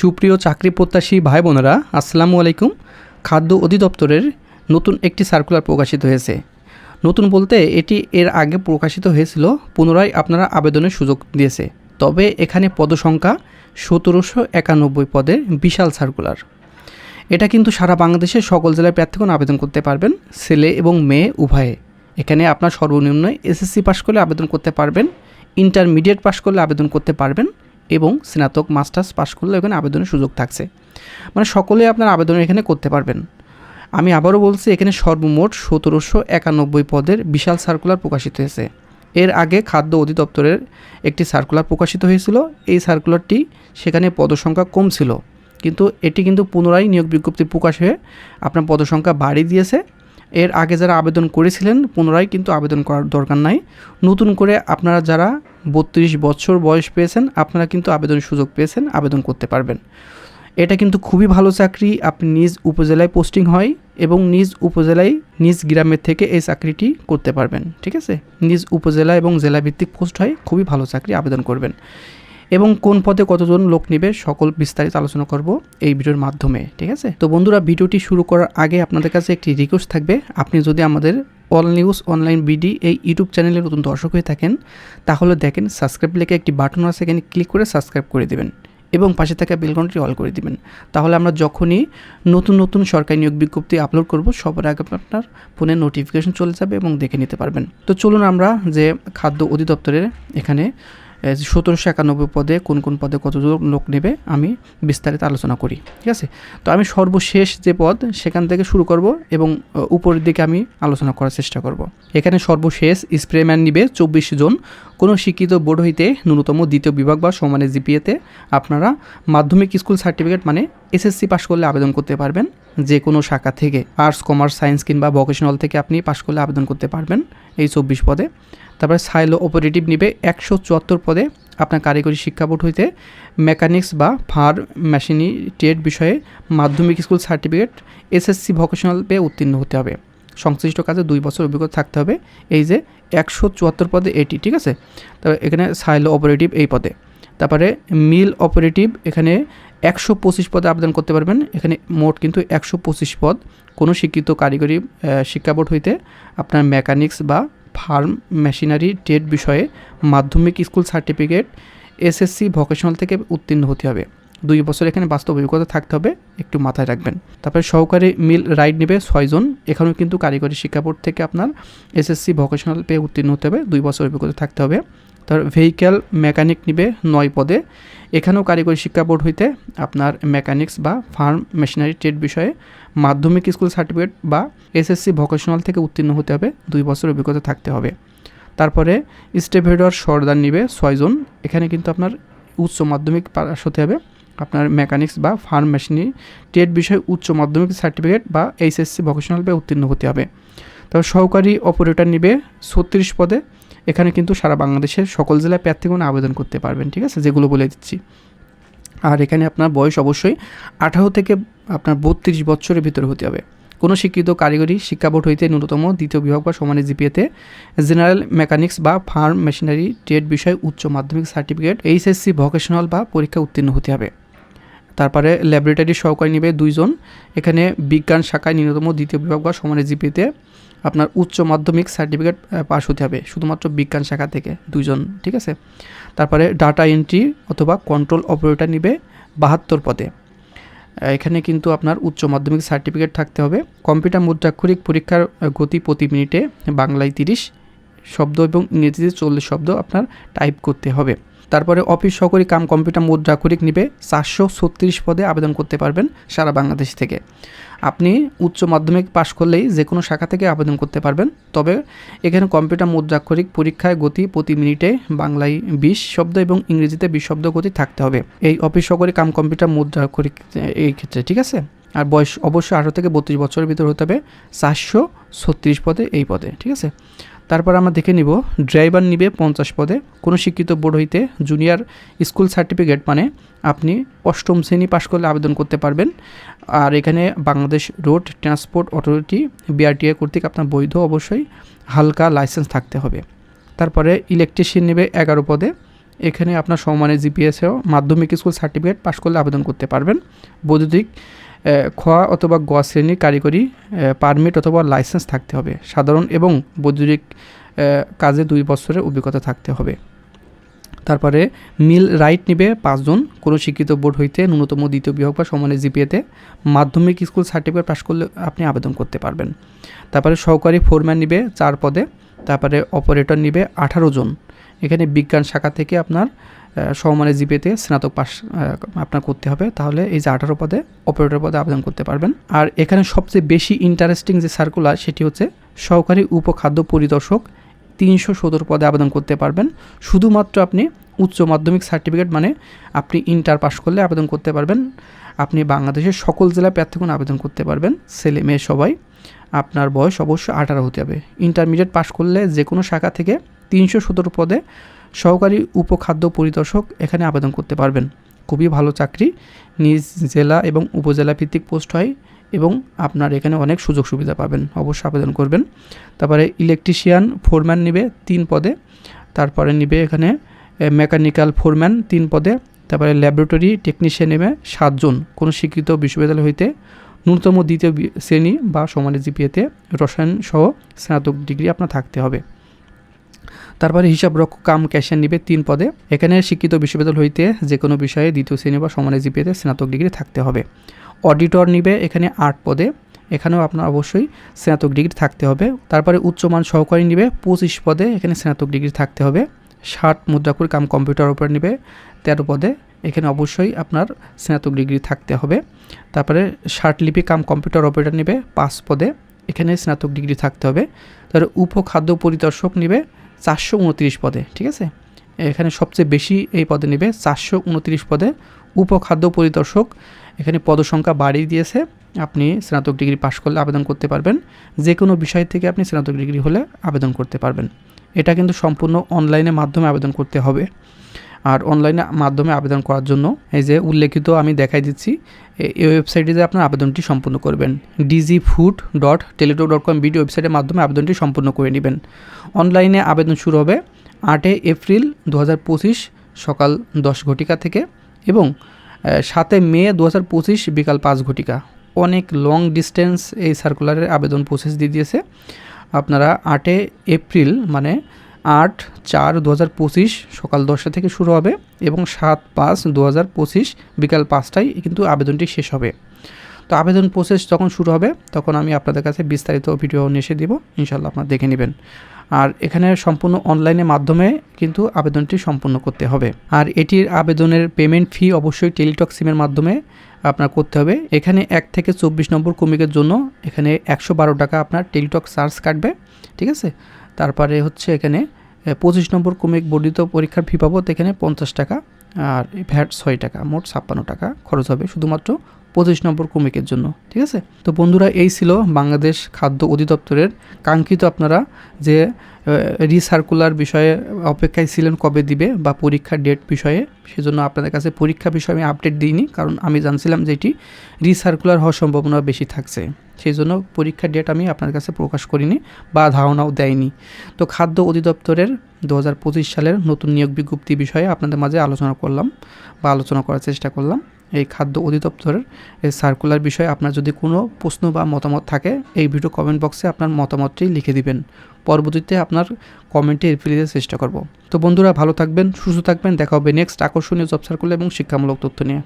সুপ্রিয় চাকরি প্রত্যাশী ভাই বোনেরা আসসালামু আলাইকুম। খাদ্য অধিদপ্তরের নতুন একটি সার্কুলার প্রকাশিত হয়েছে। নতুন বলতে এটি এর আগে প্রকাশিত হয়েছিল, পুনরায় আপনারা আবেদনের সুযোগ দিয়েছে। তবে এখানে পদসংখ্যা সতেরোশো একানব্বই পদের বিশাল সার্কুলার এটা কিন্তু সারা বাংলাদেশের সকল জেলার প্রার্থীগণ আবেদন করতে পারবেন, ছেলে এবং মেয়ে উভয়ে। এখানে আপনার সর্বনিম্ন এসএসসি পাশ করলে আবেদন করতে পারবেন, ইন্টারমিডিয়েট পাশ করলে আবেদন করতে পারবেন এবং স্নাতক, মাস্টার্স পাশ করলে এখানে আবেদনের সুযোগ থাকছে। মানে সকলে আপনার আবেদন এখানে করতে পারবেন। আমি আবারও বলছি, এখানে সর্বমোট সতেরোশো একানব্বই পদের বিশাল সার্কুলার প্রকাশিত হয়েছে। এর আগে খাদ্য অধিদপ্তরের একটি সার্কুলার প্রকাশিত হয়েছিল। এই সার্কুলারটি সেখানে পদসংখ্যা কম ছিল। কিন্তু এটি কিন্তু পুনরায় নিয়োগ বিজ্ঞপ্তি প্রকাশ হয়ে আপনার পদসংখ্যা বাড়িয়ে দিয়েছে। এর আগে যারা আবেদন করেছিলেন, পুনরায় কিন্তু আবেদন করার দরকার নাই। নতুন করে আপনারা যারা বত্রিশ বছর বয়স পেয়েছেন, আপনারা কিন্তু আবেদন সুযোগ পেয়েছেন, আবেদন করতে পারবেন। এটা কিন্তু খুবই ভালো চাকরি, আপনি নিজ উপজেলায় পোস্টিং হয় এবং নিজ উপজেলায়, নিজ গ্রামের থেকে এই চাকরিটি করতে পারবেন, ঠিক আছে? নিজ উপজেলা এবং জেলাভিত্তিক পোস্ট হয়, খুবই ভালো চাকরি, আবেদন করবেন। এবং কোন পদে কতজন লোক নেবে সকল বিস্তারিত আলোচনা করব এই ভিডিওর মাধ্যমে, ঠিক আছে? তো বন্ধুরা, ভিডিওটি শুরু করার আগে আপনাদের কাছে একটি রিকোয়েস্ট থাকবে। আপনি যদি আমাদের অল নিউজ অনলাইন বিডি এই ইউটিউব চ্যানেলের নতুন দর্শক হয়ে থাকেন, তাহলে দেখেন সাবস্ক্রাইব লেখে একটি বাটন আছে, এখানে ক্লিক করে সাবস্ক্রাইব করে দেবেন এবং পাশে থাকা বেলকনটি অল করে দিবেন। তাহলে আমরা যখনই নতুন নতুন সরকারি নিয়োগ বিজ্ঞপ্তি আপলোড করব, সবার আগে আপনার ফোনে নোটিফিকেশন চলে যাবে এবং দেখে নিতে পারবেন। তো চলুন আমরা যে খাদ্য অধিদপ্তরের এখানে সতেরোশো একানব্বই পদে কোন কোন পদে কত লোক নেবে আমি বিস্তারিত আলোচনা করি, ঠিক আছে? তো আমি সর্বশেষ যে পদ, সেখান থেকে শুরু করব এবং উপরের দিকে আমি আলোচনা করার চেষ্টা করব। এখানে সর্বশেষ স্প্রেম্যান নিবে চব্বিশ জন কোনো শিক্ষিত বোর্ড হইতে ন্যূনতম দ্বিতীয় বিভাগ বা সমানের জিপিএতে আপনারা মাধ্যমিক স্কুল সার্টিফিকেট মানে এসএসসি পাশ করলে আবেদন করতে পারবেন। যে কোনো শাখা থেকে আর্টস, কমার্স, সায়েন্স কিংবা ভোকেশনাল থেকে আপনি পাশ করলে আবেদন করতে পারবেন এই চব্বিশ পদে। তারপরে সাইলো অপারেটিভ নিবে একশো চুয়াত্তর পদে আপনার কারিগরি শিক্ষা বোর্ড হইতে মেকানিক্স বা ফার মেশিনি টেট বিষয়ে মাধ্যমিক স্কুল সার্টিফিকেট এসএসসি ভোকেশনাল পেয়ে উত্তীর্ণ হতে হবে। সংশ্লিষ্ট কাজে দুই বছর অভিজ্ঞতা থাকতে হবে। এই যে একশো চুয়াত্তর পদে এটি, ঠিক আছে? তারপরে এখানে সাইলো অপারেটিভ এই পদে। তারপরে মিল অপারেটিভ, এখানে একশো পঁচিশ পদে আবেদন করতে পারবেন। এখানে মোট কিন্তু একশো পঁচিশ পদ। কোনো শিক্ষিত কারিগরি শিক্ষা বোর্ড হইতে আপনার মেকানিক্স বা ফার্ম মেশিনারি ট্রেড বিষয়ে মাধ্যমিক স্কুল সার্টিফিকেট এসএসসি ভোকেশনাল থেকে উত্তীর্ণ হতে হবে। দুই বছর এখানে বাস্তব অভিজ্ঞতা থাকতে হবে, একটু মাথায় রাখবেন। তারপরে সহকারী মিল রাইড নেবে ছয়জন এখানেও কিন্তু কারিগরি শিক্ষা বোর্ড থেকে আপনার এসএসসি ভোকেশনাল পেয়ে উত্তীর্ণ হতে হবে, দুই বছর অভিজ্ঞতা থাকতে হবে। তার ভেহিক্যাল মেকানিক নিবে নয় পদে, এখানেও কারিগরি শিক্ষা বোর্ড হইতে আপনার মেকানিক্স বা ফার্ম মেশিনারি ট্রেড বিষয়ে মাধ্যমিক স্কুল সার্টিফিকেট বা এসএসসি ভোকেশনাল থেকে উত্তীর্ণ হতে হবে, দুই বছর অভিজ্ঞতা থাকতে হবে। তারপরে স্টেভেডর সরদার নিবে ছয়জন এখানে কিন্তু আপনার উচ্চ মাধ্যমিক পাস হতে হবে। আপনার মেকানিক্স বা ফার্ম মেশিনারি ট্রেড বিষয়ে উচ্চ মাধ্যমিক সার্টিফিকেট বা এইচএসসি ভোকেশনাল পেয়ে উত্তীর্ণ হতে হবে। তবে সহকারী অপারেটর নিবে ছত্রিশ পদে। এখানে কিন্তু সারা বাংলাদেশের সকল জেলায় প্রার্থীগণ আবেদন করতে পারবেন, ঠিক আছে? যেগুলো বলে দিচ্ছি। আর এখানে আপনার বয়স অবশ্যই আঠারো থেকে আপনার বত্রিশ বছরের ভিতরে হতে হবে। কোনো শিক্ষিত কারিগরি শিক্ষা বোর্ড হইতে ন্যূনতম দ্বিতীয় বিভাগ বা সমানে জিপিএতে জেনারেল মেকানিক্স বা ফার্ম মেশিনারি ট্রেড বিষয়ে উচ্চ মাধ্যমিক সার্টিফিকেট এইচএসসি ভোকেশনাল বা পরীক্ষা উত্তীর্ণ হতে হবে। তারপরে ল্যাবরেটরি সহকারী নেবে দুইজন। এখানে বিজ্ঞান শাখায় ন্যূনতম দ্বিতীয় বিভাগ বা সমানের জিপিতে আপনার উচ্চ মাধ্যমিক সার্টিফিকেট পাস হতে হবে, শুধুমাত্র বিজ্ঞান শাখা থেকে দুইজন, ঠিক আছে? তারপরে ডাটা এন্ট্রি অথবা কন্ট্রোল অপারেটর নিবে বাহাত্তর পদে। এখানে কিন্তু আপনার উচ্চ মাধ্যমিক সার্টিফিকেট থাকতে হবে। কম্পিউটার মুদ্রাক্ষরিক পরীক্ষার গতি প্রতি মিনিটে বাংলায় তিরিশ শব্দ এবং ইংরেজিতে চল্লিশ শব্দ আপনার টাইপ করতে হবে। তারপরে অফিস সহকারী কাম কম্পিউটার মুদ্রাক্ষরিক নিবে চারশো ছত্রিশ পদে আবেদন করতে পারবেন সারা বাংলাদেশ থেকে। আপনি উচ্চ মাধ্যমিক পাশ করলেই যে কোনো শাখা থেকে আবেদন করতে পারবেন। তবে এখানে কম্পিউটার মুদ্রাক্ষরিক পরীক্ষায় গতি প্রতি মিনিটে বাংলায় বিশ শব্দ এবং ইংরেজিতে বিশ শব্দ গতি থাকতে হবে। এই অফিস সহকারী কাম কম্পিউটার মুদ্রাক্ষরিক এই ক্ষেত্রে, ঠিক আছে? আর বয়স অবশ্যই আঠারো থেকে বত্রিশ বছরের ভিতর হতে হবে। চারশো ছত্রিশ পদে এই পদে, ঠিক আছে? তারপর আমরা দেখে নিব, ড্রাইভার নিবে পঞ্চাশ পদে। কোনো শিক্ষিত বোর্ড হইতে জুনিয়র স্কুল সার্টিফিকেট মানে আপনি অষ্টম শ্রেণি পাশ করলে আবেদন করতে পারবেন। আর এখানে Bangladesh road transport authority, BRTA কর্তৃক আপনার বৈধ অবশ্যই হালকা লাইসেন্স থাকতে হবে। তারপরে ইলেকট্রিশিয়ান নেবে এগারো পদে। এখানে আপনার সমমানের জিপিএসেও মাধ্যমিক স্কুল সার্টিফিকেট পাশ করলে আবেদন করতে পারবেন। বৈদ্যুতিক খ অথবা গ শ্রেণির কারিগরি পারমিট অথবা লাইসেন্স থাকতে হবে। সাধারণ এবং বৈদ্যুতিক কাজে দুই বছরের অভিজ্ঞতা থাকতে হবে। তারপরে মিল রাইট নিবে পাঁচজন কোনো শিক্ষিত বোর্ড হইতে ন্যূনতম দ্বিতীয় বিভাগ বা সমানের জিপিএতে মাধ্যমিক স্কুল সার্টিফিকেট পাশ করলে আপনি আবেদন করতে পারবেন। তারপরে সহকারী ফোরম্যান নিবে চার পদে। তারপরে অপারেটর নিবে আঠারো জন। এখানে বিজ্ঞান শাখা থেকে আপনার আহ, সমমানের জিপিএতে স্নাতক পাস আপনার করতে হবে। তাহলে এই যে আঠারো পদে অপারেটর পদে আবেদন করতে পারবেন। আর এখানে সবচেয়ে বেশি ইন্টারেস্টিং যে সার্কুলার সেটি হচ্ছে সহকারী উপখাদ্য পরিদর্শক তিনশো সতেরো পদে আবেদন করতে পারবেন। শুধুমাত্র আপনি উচ্চ মাধ্যমিক সার্টিফিকেট মানে আপনি ইন্টার পাস করলে আবেদন করতে পারবেন। আপনি বাংলাদেশের সকল জেলা প্রার্থীগণ আবেদন করতে পারবেন ছেলে মেয়ে সবাই। আপনার বয়স অবশ্যই আঠারো হতে হবে। ইন্টারমিডিয়েট পাস করলে যে কোনো শাখা থেকে তিনশো সতেরো পদে সহকারী উপখাদ্য পরিদর্শক এখানে আবেদন করতে পারবেন। খুবই ভালো চাকরি। নিজ জেলা এবং উপজেলা ভিত্তিক পোস্ট হয় এবং আপনার এখানে অনেক সুযোগ সুবিধা পাবেন। অবশ্যই আবেদন করবেন। তারপরে ইলেকট্রিশিয়ান ফোরম্যান নিবে তিন পদে। তারপরে নিবে এখানে মেকানিক্যাল ফোরম্যান তিন পদে। তারপরে ল্যাবরেটরি টেকনিশিয়ান নেবে সাতজন। কোনো শিক্ষিত বিশ্ববিদ্যালয় হইতে ন্যূনতম দ্বিতীয় শ্রেণি বা সমানের জিপিএতে রসায়ন সহ স্নাতক ডিগ্রি আপনার থাকতে হবে। তারপরে হিসাব রক্ষক কাম ক্যাশিয়ার নিবে তিন পদে। এখানে শিক্ষিত বিশ্ববিদ্যালয় হইতে যে কোনো বিষয়ে দ্বিতীয় শ্রেণি বা সমানের জিপিএতে স্নাতক ডিগ্রি থাকতে হবে। অডিটর নিবে এখানে আট পদে। এখানেও আপনার অবশ্যই স্নাতক ডিগ্রি থাকতে হবে। তারপরে উচ্চমান সহকারী নিবে পঁচিশ পদে, এখানে স্নাতক ডিগ্রি থাকতে হবে। ষাট মুদ্রাকুর কাম কম্পিউটার উপর নিবে তেরো পদে। এখানে অবশ্যই আপনার স্নাতক ডিগ্রি থাকতে হবে। তারপরে লিপি কাম কম্পিউটার অপারেটর নিবে পাঁচ পদে। এখানে স্নাতক ডিগ্রি থাকতে হবে। তারপরে উপখাদ্য পরিদর্শক নিবে চারশো উনত্রিশ পদে, ঠিক আছে? এখানে সবচেয়ে বেশি এই পদে নেবে চারশো উনত্রিশ পদে উপখাদ্য পরিদর্শক। এখানে পদসংখ্যা বাড়িয়ে দিয়েছে। আপনি স্নাতক ডিগ্রি পাশ করলে আবেদন করতে পারবেন। যে কোনো বিষয় থেকে আপনি স্নাতক ডিগ্রি হলে আবেদন করতে পারবেন। এটা কিন্তু সম্পূর্ণ অনলাইনের মাধ্যমে আবেদন করতে হবে। আর অনলাইনে মাধ্যমে আবেদন করার জন্য। এই যে উল্লেখিত আমি দেখাই দিচ্ছি এই ওয়েবসাইটে যে আপনার আবেদনটি সম্পূর্ণ করবেন। DG food dot Teletalk dot com video ওয়েবসাইটের মাধ্যমে আবেদনটি সম্পূর্ণ করে নেবেন। অনলাইনে আবেদন শুরু হবে আটই এপ্রিল দু হাজার পঁচিশ সকাল দশ ঘটিকা থেকে এবং সাতই মে দু হাজার পঁচিশ বিকাল পাঁচ ঘটিকা। অনেক লং ডিস্টেন্স এই সার্কুলারের আবেদন প্রসেস দিয়ে দিয়েছে। আপনারা আটে এপ্রিল মানে আট চার দু হাজার পঁচিশ সকাল দশটা থেকে শুরু হবে এবং সাত পাঁচ দু হাজার পঁচিশ বিকাল পাঁচটায় কিন্তু আবেদনটি শেষ হবে। তো আবেদন প্রসেস যখন শুরু হবে, তখন আমি আপনাদের কাছে বিস্তারিত ভিডিও নিয়ে এসে দিব ইনশাল্লাহ আপনারা দেখে নেবেন। আর এখানে সম্পূর্ণ অনলাইনের মাধ্যমে কিন্তু আবেদনটি সম্পূর্ণ করতে হবে। আর এটির আবেদনের পেমেন্ট ফি অবশ্যই টেলিটক সিমের মাধ্যমে আপনার করতে হবে। এখানে এক থেকে চব্বিশ নম্বর কমিকের জন্য এখানে একশো বারো টাকা আপনার টেলিটক চার্জ কাটবে, ঠিক আছে? তারপরে হচ্ছে এখানে পঁচিশ নম্বর কমে বর্ধিত পরীক্ষার ফি বাবদ এখানে পঞ্চাশ টাকা, আর ভ্যাট ছয় টাকা, মোট ছাপ্পান্ন টাকা খরচ হবে। শুধুমাত্র পঁচিশ নম্বর কমিকের জন্য, ঠিক আছে? তো বন্ধুরা, এই ছিল বাংলাদেশ খাদ্য অধিদপ্তরের কাঙ্ক্ষিত আপনারা যে রিসার্কুলার বিষয়ে অপেক্ষায় ছিলেন কবে দিবে বা পরীক্ষার ডেট বিষয়ে, সেজন্য আপনাদের কাছে পরীক্ষা বিষয়ে আমি আপডেট দিইনি, কারণ আমি জানছিলাম যে এটি রিসার্কুলার হওয়ার সম্ভাবনা বেশি থাকছে। সেই জন্য পরীক্ষার ডেট আমি আপনার কাছে প্রকাশ করিনি বা ধারণাও দেয়নি তো খাদ্য অধিদপ্তরের দু হাজার পঁচিশ সালের নতুন নিয়োগ বিজ্ঞপ্তি বিষয়ে আপনাদের মাঝে আলোচনা করলাম বা আলোচনা করার চেষ্টা করলাম। এই খাদ্য অধিদপ্তরের এই সার্কুলার বিষয়ে আপনার যদি কোনো প্রশ্ন বা মতামত থাকে, এই ভিডিও কমেন্ট বক্সে আপনার মতামতটি লিখে দিবেন। পরবর্তীতে আপনার কমেন্টে রিপ্লাই দেওয়ার চেষ্টা করব। তো বন্ধুরা, ভালো থাকবেন, সুস্থ থাকবেন, দেখা হবে নেক্সট আকর্ষণীয় জব সার্কুলার এবং শিক্ষামূলক তথ্য নিয়ে।